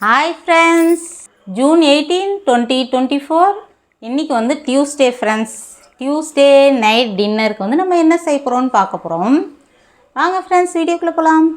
Hi friends June eighteen twenty twenty four இன்றைக்கி வந்து Tuesday friends Tuesday night டின்னருக்கு வந்து நம்ம என்ன செய்ய போகிறோம்னு பார்க்க போகிறோம் வாங்க ஃப்ரெண்ட்ஸ் வீடியோக்குள்ளே போகலாம்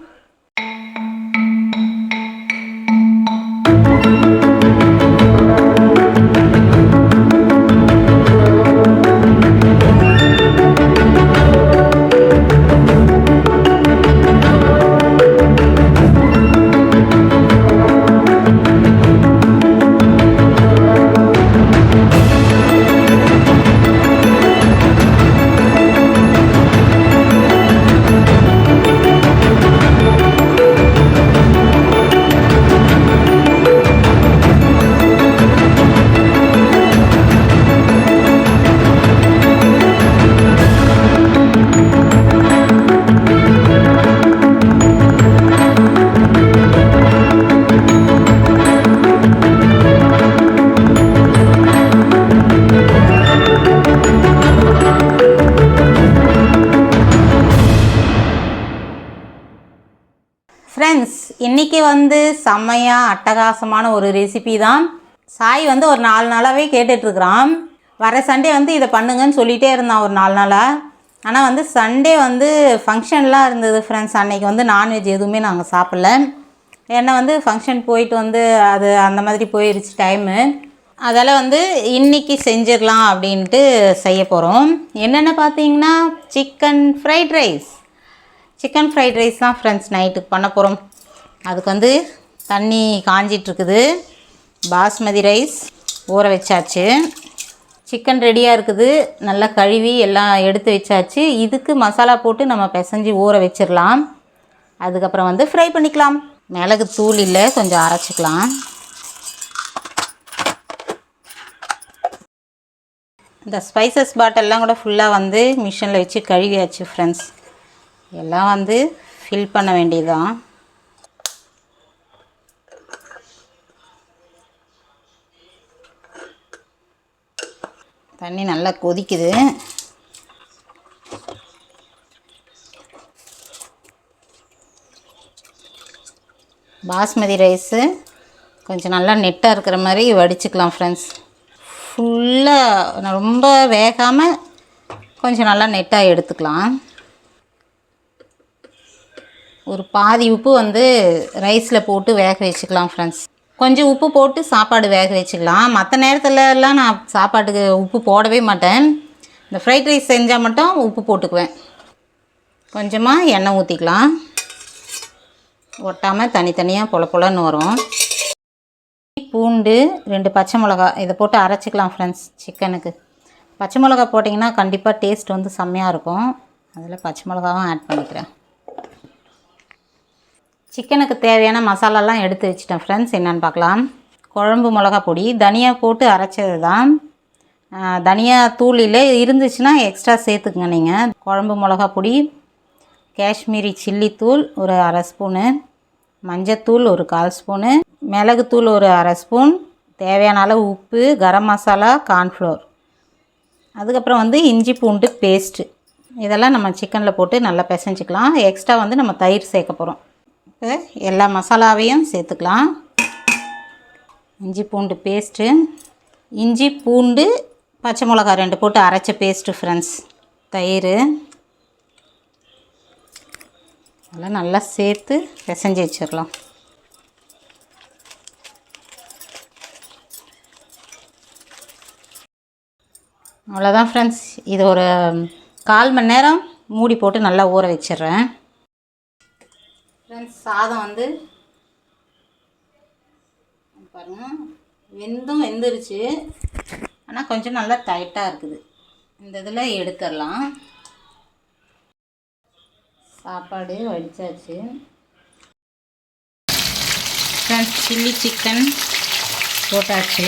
ஃப்ரெண்ட்ஸ் இன்றைக்கி வந்து செம்மையாக அட்டகாசமான ஒரு ரெசிபி தான். சாய் வந்து ஒரு நாலு நாளாகவே கேட்டுட்ருக்குறான். வர சண்டே வந்து இதை பண்ணுங்கன்னு சொல்லிகிட்டே இருந்தான் ஒரு நாலு நாளாக ஆனால் வந்து சண்டே வந்து ஃபங்க்ஷன்லாம் இருந்தது ஃப்ரெண்ட்ஸ் அன்றைக்கி வந்து நான்வெஜ் எதுவுமே நாங்கள் சாப்பிடல. ஏன்னா வந்து ஃபங்க்ஷன் போயிட்டு வந்து அது அந்த மாதிரி போயிடுச்சு டைமு அதால் வந்து இன்றைக்கி செஞ்சிடலாம் அப்படின்ட்டு செய்ய போகிறோம் என்னென்ன பார்த்தீங்கன்னா chicken fried rice chicken fried rice தான் ஃப்ரெண்ட்ஸ் நைட்டுக்கு பண்ண போகிறோம் அதுக்கு வந்து தண்ணி காஞ்சிட்ருக்குது. பாஸ்மதி ரைஸ் ஊற வச்சாச்சு. சிக்கன் ரெடியாக இருக்குது. நல்லா கழுவி எல்லாம் எடுத்து வச்சாச்சு. இதுக்கு மசாலா போட்டு நம்ம பிசைஞ்சு ஊற வச்சிடலாம் அதுக்கப்புறம் வந்து ஃப்ரை பண்ணிக்கலாம். மிளகு தூள் இல்லை கொஞ்சம் அரைச்சிக்கலாம். இந்த ஸ்பைசஸ் பாட்டெல்லாம் கூட ஃபுல்லாக வந்து மிஷினில் வச்சு கழுவியாச்சு ஃப்ரெண்ட்ஸ் எல்லாம் வந்து ஃபில் பண்ண வேண்டியதுதான். தண்ணி நல்லா கொதிக்குது. பாஸ்மதி ரைஸு கொஞ்சம் நல்லா நெட்டாக இருக்கிற மாதிரி வடிச்சுக்கலாம் ஃப்ரெண்ட்ஸ் ஃபுல்லாக ரொம்ப வேகாமல் கொஞ்சம் நல்லா நெட்டாக எடுத்துக்கலாம். ஒரு பாதி உப்பு வந்து ரைஸில் போட்டு வேக வச்சுக்கலாம் ஃப்ரெண்ட்ஸ் கொஞ்சம் உப்பு போட்டு சாப்பாடு வேக வச்சுக்கலாம். மற்ற நேரத்துலலாம் நான் சாப்பாட்டுக்கு உப்பு போடவே மாட்டேன். இந்த ஃப்ரைட் ரைஸ் செஞ்சால் மட்டும் உப்பு போட்டுக்குவேன். கொஞ்சமாக எண்ணெய் ஊற்றிக்கலாம் ஒட்டாமல் தனித்தனியாக பொல பொலன்னு வரும். பூண்டு ரெண்டு பச்சை மிளகா இதை போட்டு அரைச்சிக்கலாம் ஃப்ரெண்ட்ஸ் சிக்கனுக்கு பச்சை மிளகா போட்டிங்கன்னா கண்டிப்பாக டேஸ்ட் வந்து செம்மையாக இருக்கும். அதில் பச்சை மிளகாவும் ஆட் பண்ணிக்கிறேன். சிக்கனுக்கு தேவையான மசாலாலாம் எடுத்து வச்சிட்டேன் ஃப்ரெண்ட்ஸ் என்னென்னு பார்க்கலாம். குழம்பு மிளகா பொடி தனியா போட்டு அரைச்சது தான் தனியா தூளில் இருந்துச்சுன்னா எக்ஸ்ட்ரா சேர்த்துக்குங்க நீங்கள் குழம்பு மிளகா பொடி காஷ்மீரி சில்லி தூள் ஒரு அரை ஸ்பூனு மஞ்சத்தூள் ஒரு கால் ஸ்பூனு மிளகுத்தூள் ஒரு அரை ஸ்பூன் தேவையான அளவு உப்பு கரம் மசாலா கார்ன்ஃப்ளோர் அதுக்கப்புறம் வந்து இஞ்சி பூண்டு பேஸ்ட்டு இதெல்லாம் நம்ம சிக்கனில் போட்டு நல்லா பிசைஞ்சிக்கலாம். எக்ஸ்ட்ரா வந்து நம்ம தயிர் சேர்க்க போகிறோம் எல்லா மசாலாவையும் சேர்த்துக்கலாம். இஞ்சி பூண்டு பேஸ்ட்டு. இஞ்சி பூண்டு பச்சை மிளகா ரெண்டு போட்டு அரைச்ச பேஸ்ட்டு ஃப்ரெண்ட்ஸ் தயிர். அதெல்லாம் நல்லா சேர்த்து பிசைஞ்சு வச்சிடலாம். அவ்வளோதான் ஃப்ரெண்ட்ஸ் இது ஒரு கால் மணி நேரம் மூடி போட்டு நல்லா ஊற வச்சிடுறேன். சாதம் வந்து பாருங்கள் வெந்தும் வெந்துருச்சு. ஆனால் கொஞ்சம் நல்லா டைட்டாக இருக்குது. இந்த இதில் எடுத்துடலாம். சாப்பாடு வடித்தாச்சு ஃப்ரெண்ட்ஸ் சில்லி சிக்கன் போட்டாச்சு.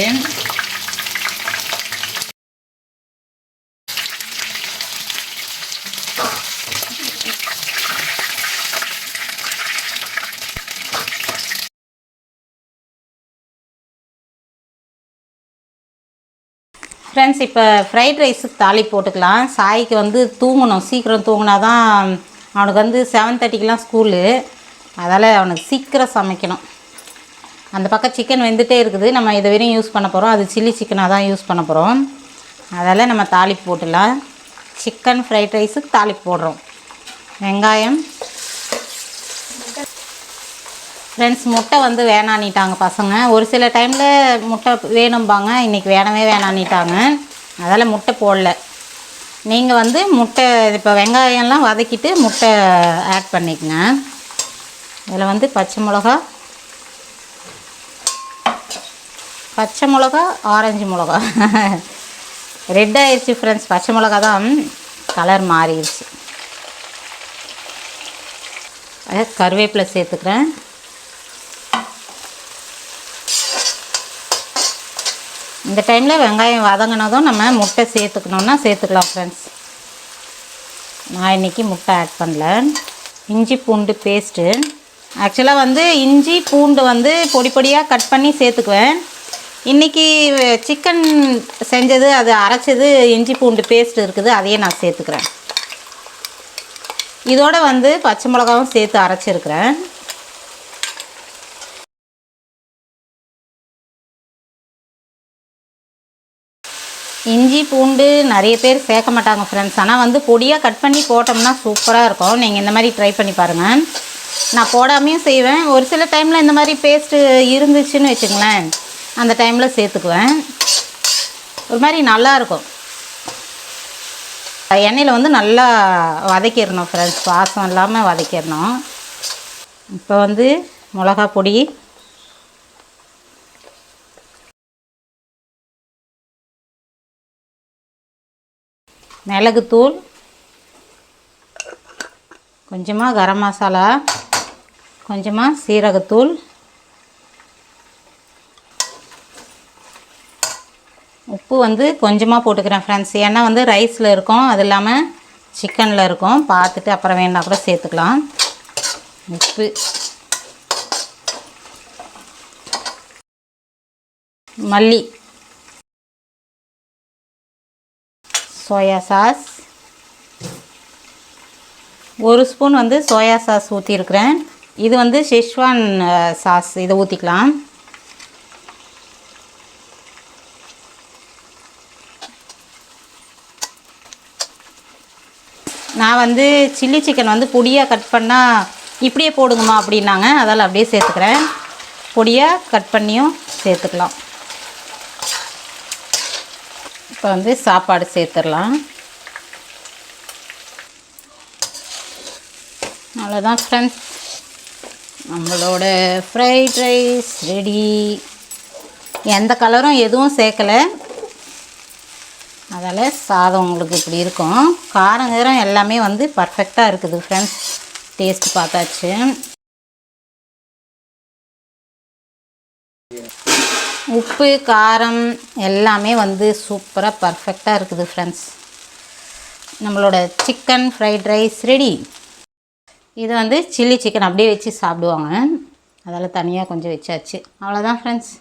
ஃப்ரெண்ட்ஸ் இப்போ ஃப்ரைட் ரைஸுக்கு தாலி போட்டுக்கலாம். சாய்க்கு வந்து தூங்கணும். சீக்கிரம் தூங்கினா தான் அவனுக்கு வந்து செவன் தேர்ட்டிக்கெலாம் ஸ்கூலு அதால் அவனுக்கு சீக்கிரம் சமைக்கணும். அந்த பக்கம் சிக்கன் வெந்துகிட்டே இருக்குது. நம்ம இது வரையும் யூஸ் பண்ண போகிறோம் அது சில்லி சிக்கனாக தான் யூஸ் பண்ண போகிறோம் அதால் நம்ம தாளிப்பு போட்டுடலாம் சிக்கன் ஃப்ரைட் ரைஸுக்கு தாளிப்பு போடுறோம். வெங்காயம் ஃப்ரெண்ட்ஸ் முட்டை வந்து வேணான்னிட்டாங்க பசங்க. ஒரு சில டைமில் முட்டை வேணும்பாங்க. இன்றைக்கி வேணவே வேணான்னிட்டாங்க. அதால் முட்டை போடல. நீங்கள் வந்து முட்டை இப்போ வெங்காயம்லாம் வதக்கிட்டு முட்டை ஆட் பண்ணிக்கங்க. இதில் வந்து பச்சை மிளகா பச்சை மிளகா ஆரஞ்சு மிளகா. ரெட் ஆயிடுச்சு ஃப்ரெண்ட்ஸ் பச்சை மிளகா தான் கலர் மாறிடுச்சு கருவேப்பிலை சேர்த்துக்கிறேன். இந்த டைமில் வெங்காயம் வதங்கினதும் நம்ம முட்டை சேர்த்துக்கணுன்னா சேர்த்துக்கலாம் ஃப்ரெண்ட்ஸ் நான் இன்றைக்கி முட்டை ஆட் பண்ணல. இஞ்சி பூண்டு பேஸ்ட்டு ஆக்சுவலாக வந்து இஞ்சி பூண்டு வந்து பொடி பொடியாக கட் பண்ணி சேர்த்துக்குவேன். இன்றைக்கி சிக்கன் செஞ்சது அது அரைச்சது இஞ்சி பூண்டு பேஸ்ட் இருக்குது அதையே நான் சேர்த்துக்கிறேன். இதோடு வந்து பச்சை மிளகாவும் சேர்த்து அரைச்சிருக்கிறேன். இஞ்சி பூண்டு நிறைய பேர் சேர்க்க மாட்டாங்க ஃப்ரெண்ட்ஸ் ஆனால் வந்து பொடியாக கட் பண்ணி போட்டோம்னா சூப்பராக இருக்கும். நீங்கள் இந்த மாதிரி ட்ரை பண்ணி பாருங்கள் நான் போடாமையும் செய்வேன். ஒரு சில டைமில் இந்த மாதிரி பேஸ்ட்டு இருந்துச்சுன்னு வச்சுங்களேன் அந்த டைமில் சேர்த்துக்குவேன். ஒரு மாதிரி நல்லாயிருக்கும் எண்ணெயில் வந்து நல்லா வதக்கிடணும் ஃப்ரெண்ட்ஸ் வாசம் இல்லாமல் வதக்கிடணும். இப்போ வந்து மிளகா பொடி மிளகுத்தூள் கொஞ்சமாக கரம் மசாலா கொஞ்சமாக சீரகத்தூள் உப்பு வந்து கொஞ்சமாக போட்டுக்கிறேன் ஃப்ரெண்ட்ஸ் ஏன்னா வந்து ரைஸில் இருக்கும் அது இல்லாமல் சிக்கனில் இருக்கும். பார்த்துட்டு அப்புறம் வேணால் கூட சேர்த்துக்கலாம். உப்பு. மல்லி. Soya sauce. ஒரு ஸ்பூன் வந்து சோயா சாஸ் ஊற்றிருக்கிறேன் இது வந்து ஷெஷ்வான் சாஸ். இதை ஊற்றிக்கலாம் நான் வந்து சில்லி சிக்கன் வந்து பொடியாக கட் பண்ணால் இப்படியே போடுங்கம்மா அப்படின்னாங்க. அதால் அப்படியே சேர்த்துக்கிறேன். பொடியாக கட் பண்ணியும் சேர்த்துக்கலாம். இப்போ வந்து சாப்பாடு சேர்த்துடலாம். அவ்வளோதான் ஃப்ரெண்ட்ஸ் நம்மளோட ஃப்ரைட் ரைஸ் ரெடி எந்த கலரும் எதுவும் சேர்க்கலை. அதால் சாதம் உங்களுக்கு இப்படி இருக்கும். காரம் கீரம் எல்லாமே வந்து பர்ஃபெக்டாக இருக்குது ஃப்ரெண்ட்ஸ் டேஸ்ட் பார்த்தாச்சு. உப்பு காரம் எல்லாமே வந்து சூப்பராக பர்ஃபெக்டாக இருக்குது ஃப்ரெண்ட்ஸ் நம்மளோட சிக்கன் ஃப்ரைட் ரைஸ் ரெடி இது வந்து சில்லி சிக்கன் அப்படியே வச்சு சாப்பிடுவாங்க. அதெல்லாம் தனியாக கொஞ்சம் வச்சாச்சு. அவ்வளோதான் ஃப்ரெண்ட்ஸ்